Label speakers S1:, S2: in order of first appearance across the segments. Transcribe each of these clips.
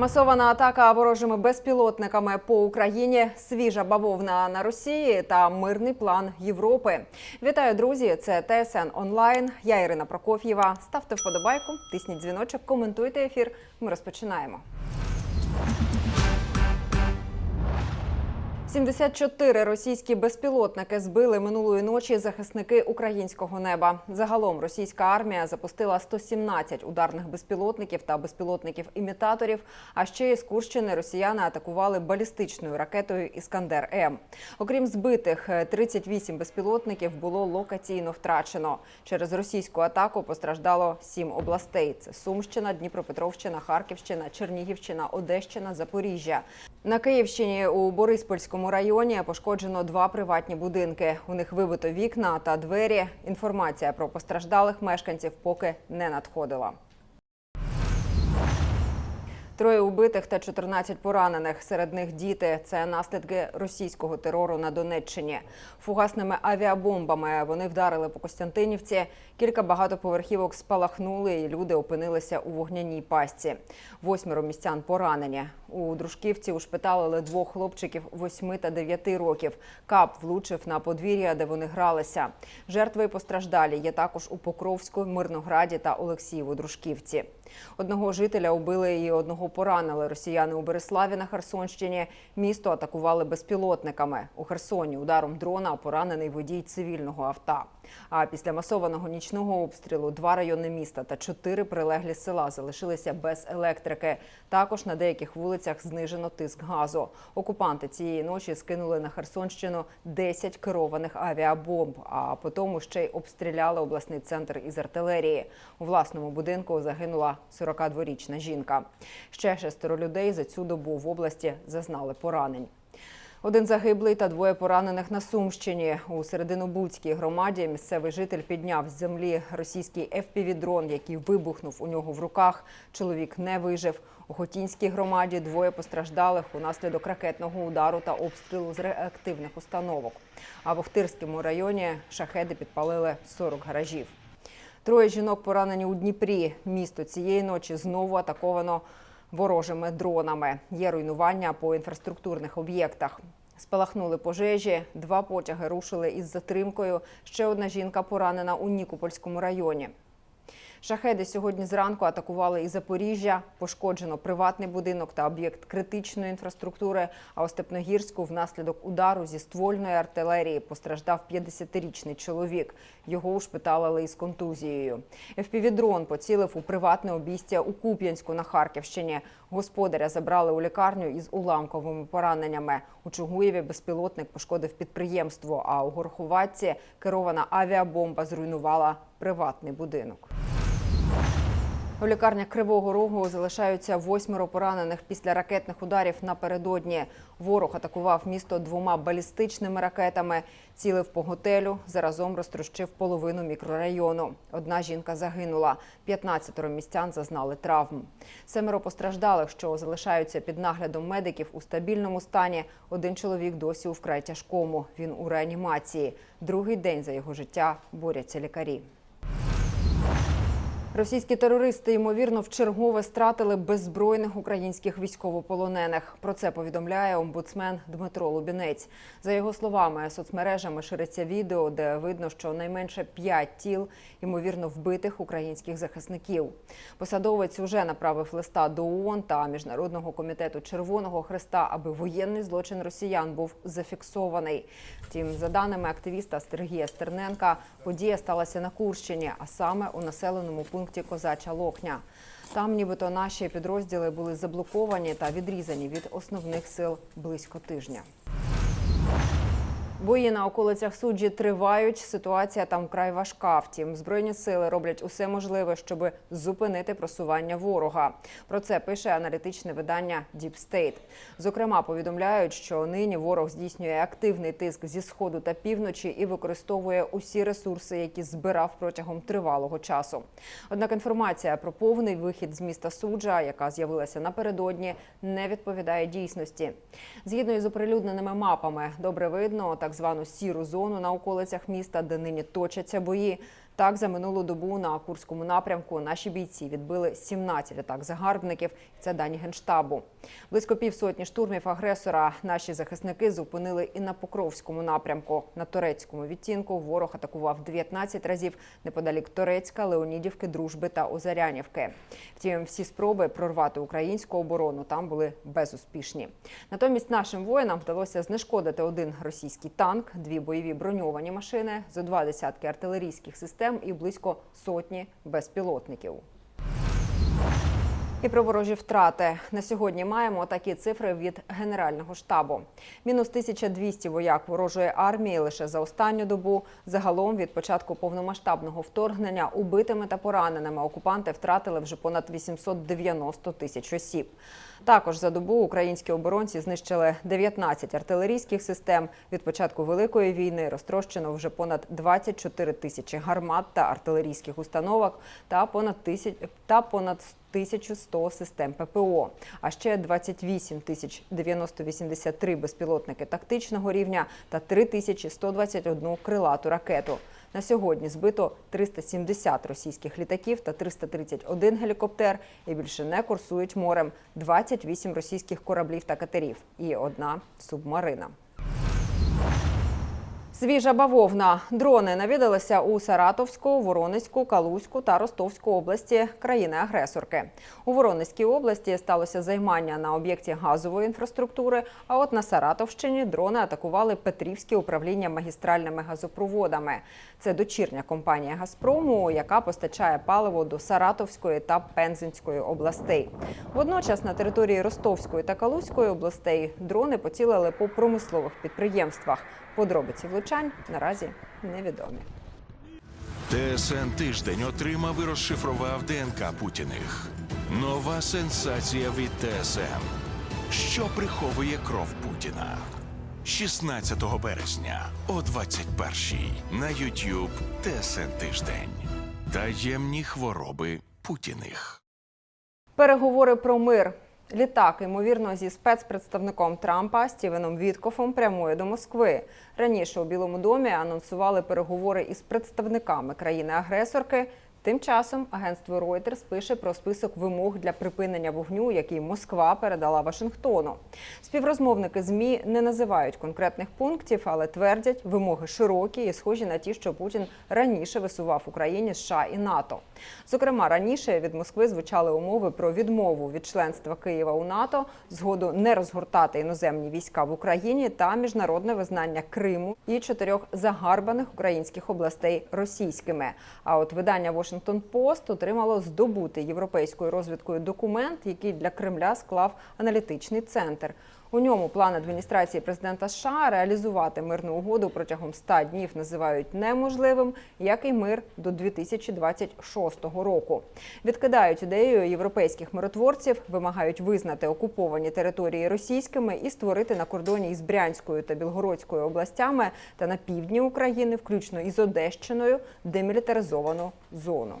S1: Масована атака ворожими безпілотниками по Україні, свіжа бавовна на Росії та мирний план Європи. Вітаю, друзі! Це ТСН онлайн. Я Ірина Прокоф'єва. Ставте вподобайку, тисніть дзвіночок, коментуйте ефір. Ми розпочинаємо. 74 російські безпілотники збили минулої ночі захисники українського неба. Загалом російська армія запустила 117 ударних безпілотників та безпілотників-імітаторів. А ще із Курщини росіяни атакували балістичною ракетою Іскандер М. Окрім збитих, 38 безпілотників було локаційно втрачено. Через російську атаку постраждало 7 областей: це Сумщина, Дніпропетровщина, Харківщина, Чернігівщина, Одещина, Запоріжжя. На Київщині у Бориспольському районі пошкоджено два приватні будинки. У них вибито вікна та двері. Інформація про постраждалих мешканців поки не надходила. Троє убитих та 14 поранених. Серед них діти. Це наслідки російського терору на Донеччині. Фугасними авіабомбами вони вдарили по Костянтинівці. Кілька багатоповерхівок спалахнули, і люди опинилися у вогняній пастці. Восьмеро містян поранені. У Дружківці ушпиталили двох хлопчиків 8 та 9 років. Кап влучив на подвір'я, де вони гралися. Жертви і постраждалі є також у Покровську, Мирнограді та Олексієву Дружківці. Одного жителя убили і одного поранили. Росіяни у Береславі на Херсонщині. Місто атакували безпілотниками. У Херсоні ударом дрона поранений водій цивільного авто. А після масованого нічного обстрілу два райони міста та чотири прилеглі села залишилися без електрики. Також на деяких вулицях знижено тиск газу. Окупанти цієї ночі скинули на Херсонщину 10 керованих авіабомб, а потім ще й обстріляли обласний центр із артилерії. У власному будинку загинула 42-річна жінка. Ще шестеро людей за цю добу в області зазнали поранень. Один загиблий та двоє поранених на Сумщині. У серединобудській громаді місцевий житель підняв з землі російський FPV-дрон, який вибухнув у нього в руках. Чоловік не вижив. У Хотінській громаді двоє постраждалих унаслідок ракетного удару та обстрілу з реактивних установок. А в Охтирському районі шахеди підпалили 40 гаражів. Троє жінок поранені у Дніпрі. Місто цієї ночі знову атаковано ворожими дронами. Є руйнування по інфраструктурних об'єктах. Спалахнули пожежі, два потяги рушили із затримкою. Ще одна жінка поранена у Нікопольському районі. Шахеди сьогодні зранку атакували і Запоріжжя. Пошкоджено приватний будинок та об'єкт критичної інфраструктури. А у Степногірську внаслідок удару зі ствольної артилерії постраждав 50-річний чоловік. Його ушпиталили із контузією. ФПВ-дрон поцілив у приватне обійстя у Куп'янську на Харківщині. Господаря забрали у лікарню із уламковими пораненнями. У Чугуєві безпілотник пошкодив підприємство. А у Горховатці керована авіабомба зруйнувала приватний будинок. У лікарнях Кривого Рогу залишаються восьмеро поранених після ракетних ударів напередодні. Ворог атакував місто двома балістичними ракетами, цілив по готелю, заразом розтрощив половину мікрорайону. Одна жінка загинула, 15 містян зазнали травм. Семеро постраждалих, що залишаються під наглядом медиків у стабільному стані. Один чоловік досі у вкрай тяжкому. Він у реанімації. Другий день за його життя борються лікарі. Російські терористи ймовірно вчергове стратили беззбройних українських військовополонених. Про це повідомляє омбудсмен Дмитро Лубінець. За його словами, соцмережами шириться відео, де видно, що найменше п'ять тіл ймовірно вбитих українських захисників. Посадовець уже направив листа до ООН та міжнародного комітету Червоного Хреста, аби воєнний злочин росіян був зафіксований. Втім, за даними активіста Сергія Стерненка, подія сталася на Курщині, а саме у населеному пункті Козача Локня. Там, нібито, наші підрозділи були заблоковані та відрізані від основних сил близько тижня. Бої на околицях суджі тривають. Ситуація там вкрай важка. Втім, збройні сили роблять усе можливе, щоб зупинити просування ворога. Про це пише аналітичне видання Deep State. Зокрема, повідомляють, що нині ворог здійснює активний тиск зі сходу та півночі і використовує усі ресурси, які збирав протягом тривалого часу. Однак інформація про повний вихід з міста суджа, яка з'явилася напередодні, не відповідає дійсності. Згідно із оприлюдненими мапами, добре видно так звану сіру зону на околицях міста, де нині точаться бої. Так, за минулу добу на Курському напрямку наші бійці відбили 17 атак загарбників. Це дані генштабу. Близько півсотні штурмів агресора наші захисники зупинили і на Покровському напрямку. На турецькому відтінку ворог атакував 19 разів неподалік Торецька, Леонідівки, Дружби та Озарянівки. Втім, всі спроби прорвати українську оборону там були безуспішні. Натомість нашим воїнам вдалося знешкодити один російський танк, дві бойові броньовані машини, зо два десятки артилерійських систем і близько сотні безпілотників. І про ворожі втрати на сьогодні маємо такі цифри від Генерального штабу: мінус 1200 вояк ворожої армії лише за останню добу. Загалом від початку повномасштабного вторгнення убитими та пораненими окупанти втратили вже понад 890 тисяч осіб. Також за добу українські оборонці знищили 19 артилерійських систем. Від початку великої війни розтрощено вже понад 24 тисячі гармат та артилерійських установок та понад тисяч та понад 1100 систем ППО, а ще 28 тисяч 9083 безпілотники тактичного рівня та 3121 крилату ракету. На сьогодні збито 370 російських літаків та 331 гелікоптер і більше не курсують морем 28 російських кораблів та катерів і одна субмарина. Свіжа бавовна. Дрони навідалися у Саратовську, Воронезьку, Калузьку та Ростовську області країни-агресорки. У Воронезькій області сталося займання на об'єкті газової інфраструктури. А от на Саратовщині дрони атакували Петрівське управління магістральними газопроводами. Це дочірня компанія Газпрому, яка постачає паливо до Саратовської та Пензенської областей. Водночас на території Ростовської та Калузької областей дрони поцілили по промислових підприємствах. Подробиці влучань наразі невідомі.
S2: ТСН тиждень отримав і розшифрував ДНК Путіних. Нова сенсація від ТСН. Що приховує кров Путіна? 16 березня о 21-й на YouTube ТСН тиждень. Таємні хвороби Путіних.
S1: Переговори про мир. Літак, ймовірно, зі спецпредставником Трампа Стівеном Віткофом прямує до Москви. Раніше у Білому домі анонсували переговори із представниками країни-агресорки. Тим часом агентство Reuters пише про список вимог для припинення вогню, який Москва передала Вашингтону. Співрозмовники змі не називають конкретних пунктів, але твердять, вимоги широкі і схожі на ті, що Путін раніше висував Україні, США і НАТО. Зокрема, раніше від Москви звучали умови про відмову від членства Києва у НАТО, згоду не розгортати іноземні війська в Україні та міжнародне визнання Криму і чотирьох загарбаних українських областей російськими. А от видання Washington Post отримало здобутий європейською розвідкою документ, який для Кремля склав аналітичний центр. У ньому план адміністрації президента США реалізувати мирну угоду протягом 100 днів називають неможливим, як і мир до 2026 року. Відкидають ідею європейських миротворців, вимагають визнати окуповані території російськими і створити на кордоні із Брянською та Білгородською областями та на півдні України, включно із Одещиною, демілітаризовану зону.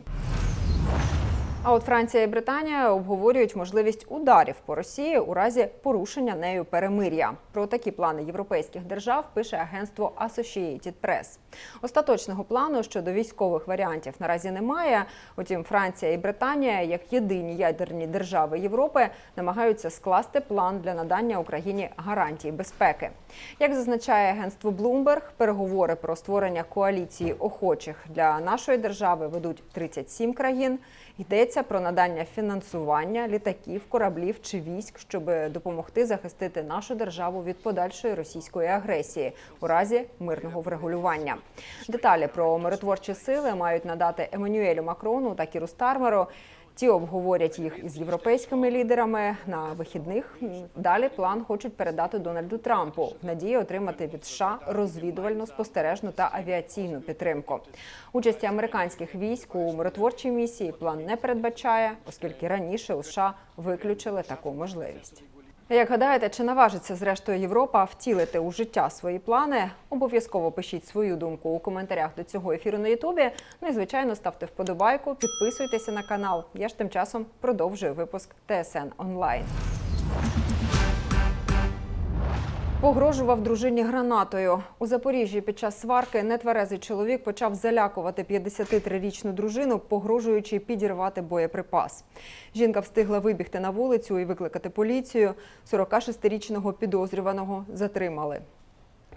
S1: А от Франція і Британія обговорюють можливість ударів по Росії у разі порушення нею перемир'я. Про такі плани європейських держав пише агентство Associated Press. Остаточного плану щодо військових варіантів наразі немає. Утім, Франція і Британія, як єдині ядерні держави Європи, намагаються скласти план для надання Україні гарантій безпеки. Як зазначає агентство Bloomberg, переговори про створення коаліції охочих для нашої держави ведуть 37 країн. Йдеться про надання фінансування літаків, кораблів чи військ, щоб допомогти захистити нашу державу від подальшої російської агресії у разі мирного врегулювання. Деталі про миротворчі сили мають надати Еммануелю Макрону та Кіру Стармеру. Ті обговорять їх із європейськими лідерами на вихідних. Далі план хочуть передати Дональду Трампу в надії отримати від США розвідувальну, спостережну та авіаційну підтримку. Участі американських військ у миротворчій місії план не передбачає, оскільки раніше у США виключили таку можливість. Як гадаєте, чи наважиться зрештою Європа втілити у життя свої плани? Обов'язково пишіть свою думку у коментарях до цього ефіру на Ютубі. Ну і звичайно ставте вподобайку, підписуйтеся на канал. Я ж тим часом продовжую випуск ТСН онлайн. Погрожував дружині гранатою. У Запоріжжі під час сварки нетверезий чоловік почав залякувати 53-річну дружину, погрожуючи підірвати боєприпас. Жінка встигла вибігти на вулицю і викликати поліцію. 46-річного підозрюваного затримали.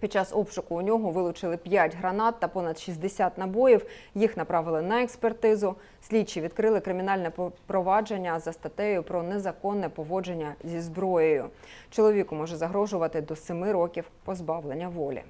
S1: Під час обшуку у нього вилучили 5 гранат та понад 60 набоїв. Їх направили на експертизу. Слідчі відкрили кримінальне провадження за статтею про незаконне поводження зі зброєю. Чоловіку може загрожувати до 7 років позбавлення волі.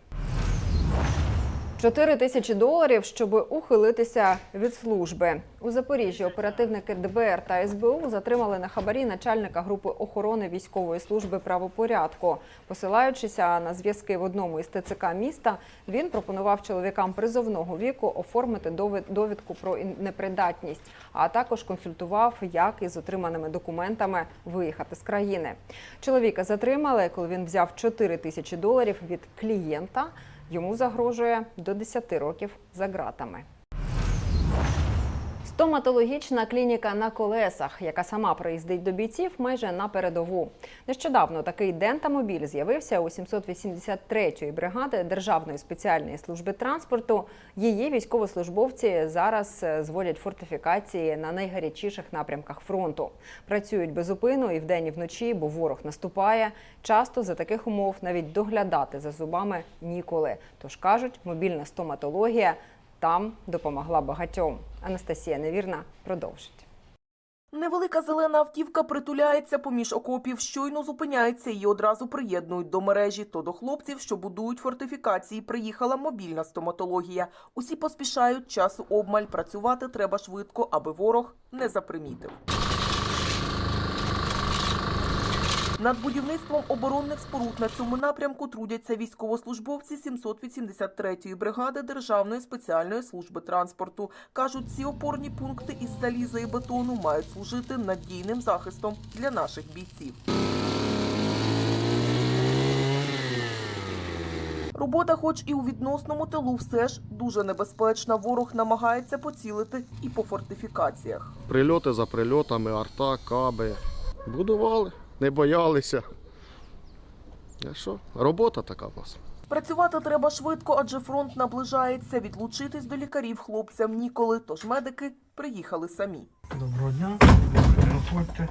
S1: 4 тисячі доларів, щоб ухилитися від служби. У Запоріжжі оперативники ДБР та СБУ затримали на хабарі начальника групи охорони військової служби правопорядку. Посилаючися на зв'язки в одному із ТЦК міста, він пропонував чоловікам призовного віку оформити довід- довідку про непридатність, а також консультував, як із отриманими документами виїхати з країни. Чоловіка затримали, коли він взяв 4 тисячі доларів від клієнта. Йому загрожує до 10 років за ґратами. Стоматологічна клініка на колесах, яка сама приїздить до бійців майже на передову. Нещодавно такий дентамобіль з'явився у 783-ї бригади Державної спеціальної служби транспорту. Її військовослужбовці зараз е, зводять фортифікації на найгарячіших напрямках фронту. Працюють безупину і вдень, і вночі, бо ворог наступає. Часто за таких умов навіть доглядати за зубами ніколи. Тож кажуть, мобільна стоматологія там допомогла багатьом. Анастасія Невірна продовжить.
S3: Невелика зелена автівка притуляється поміж окопів, щойно зупиняється і одразу приєднують до мережі. То до хлопців, що будують фортифікації, приїхала мобільна стоматологія. Усі поспішають, часу обмаль, працювати треба швидко, аби ворог не запримітив. Над будівництвом оборонних споруд на цьому напрямку трудяться військовослужбовці 783-ї бригади Державної спеціальної служби транспорту. Кажуть, ці опорні пункти із заліза і бетону мають служити надійним захистом для наших бійців. Робота, хоч і у відносному тилу, все ж дуже небезпечна. Ворог намагається поцілити і по фортифікаціях.
S4: Прильоти за прильотами, арта, каби. Будували, не боялися. А що? Робота така в нас.
S3: Працювати треба швидко, адже фронт наближається. Відлучитись до лікарів хлопцям ніколи. Тож медики приїхали самі.
S5: Доброго дня, проходьте.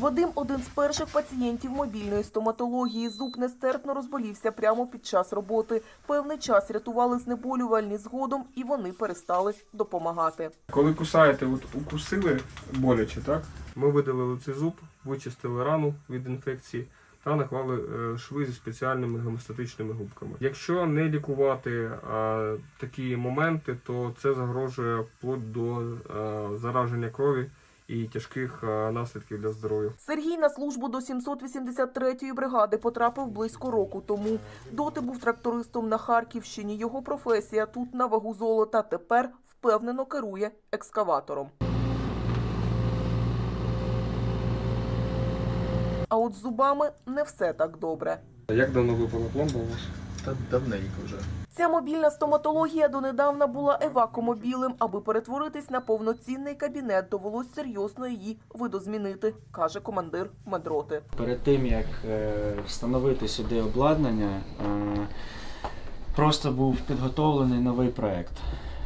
S3: Вадим один з перших пацієнтів мобільної стоматології. Зуб нестерпно розболівся прямо під час роботи. Певний час рятували знеболювальні згодом, і вони перестали допомагати.
S5: Коли кусаєте, от укусили боляче, так? Ми видалили цей зуб, вичистили рану від інфекції та наклали е, шви зі спеціальними гемостатичними губками. Якщо не лікувати а, такі моменти, то це загрожує вплоть до е, зараження крові і тяжких е, наслідків для здоров'я.
S3: Сергій на службу до 783-ї бригади потрапив близько року тому. Доти був трактористом на Харківщині. Його професія тут на вагу золота. Тепер впевнено керує екскаватором. А от з зубами не все так добре.
S5: Як давно випала пломба у вас?
S6: Та давненько вже.
S3: Ця мобільна стоматологія донедавна була евакомобілем. Аби перетворитись на повноцінний кабінет, довелось серйозно її видозмінити, каже командир медроти.
S6: Перед тим як е, встановити сюди обладнання, е, просто був підготовлений новий проект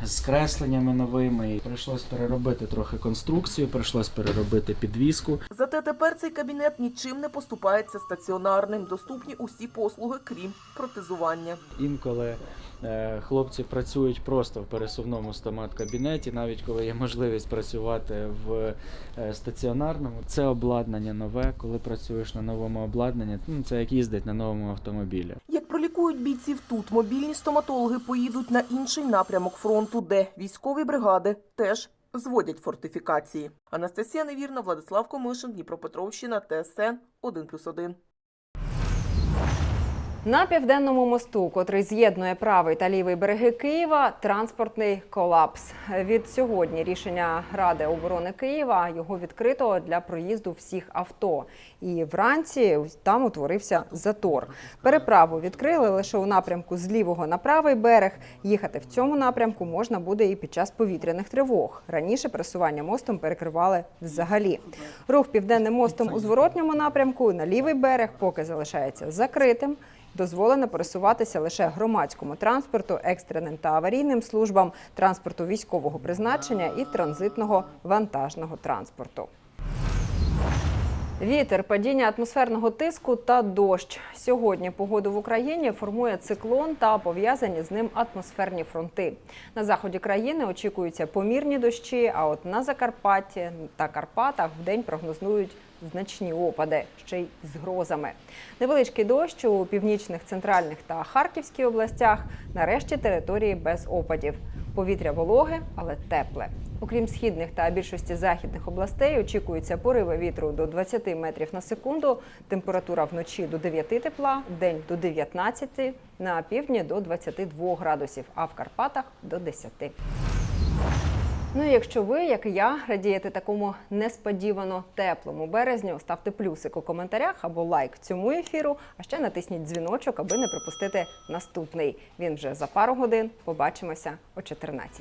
S6: з кресленнями новими. Прийшлось переробити трохи конструкцію, прийшлось переробити підвіску.
S3: Зате тепер цей кабінет нічим не поступається стаціонарним. Доступні усі послуги, крім протезування.
S6: Інколи е, хлопці працюють просто в пересувному стомат-кабінеті, навіть коли є можливість працювати в е, стаціонарному. Це обладнання нове. Коли працюєш на новому обладнанні, ну це як їздить на новому автомобілі.
S3: Пролікують бійців тут, мобільні стоматологи поїдуть на інший напрямок фронту, де військові бригади теж зводять фортифікації. Анастасія Невірна, Владислав Комишин, Дніпропетровщина, ТСН 1+,1.
S1: На південному мосту, котрий з'єднує правий та лівий береги Києва, транспортний колапс. Від сьогодні рішення Ради оборони Києва його відкрито для проїзду всіх авто. І вранці там утворився затор. Переправу відкрили лише у напрямку з лівого на правий берег. Їхати в цьому напрямку можна буде і під час повітряних тривог. Раніше пересування мостом перекривали взагалі. Рух південним мостом у зворотньому напрямку на лівий берег поки залишається закритим. Дозволено пересуватися лише громадському транспорту, екстреним та аварійним службам, транспорту військового призначення і транзитного вантажного транспорту. Вітер, падіння атмосферного тиску та дощ. Сьогодні погоду в Україні формує циклон та пов'язані з ним атмосферні фронти. На заході країни очікуються помірні дощі, а от на Закарпатті та Карпатах вдень прогнозують значні опади, ще й з грозами. Невеличкий дощ у північних, центральних та Харківській областях. Нарешті території без опадів. Повітря вологе, але тепле. Окрім східних та більшості західних областей, очікуються пориви вітру до 20 метрів на секунду. Температура вночі до 9 тепла, вдень до 19, на півдні до 22 градусів, а в Карпатах до 10. Ну і якщо ви, як і я, радієте такому несподівано теплому березню, ставте плюсик у коментарях або лайк цьому ефіру, а ще натисніть дзвіночок, аби не пропустити наступний. Він вже за пару годин. Побачимося о 14.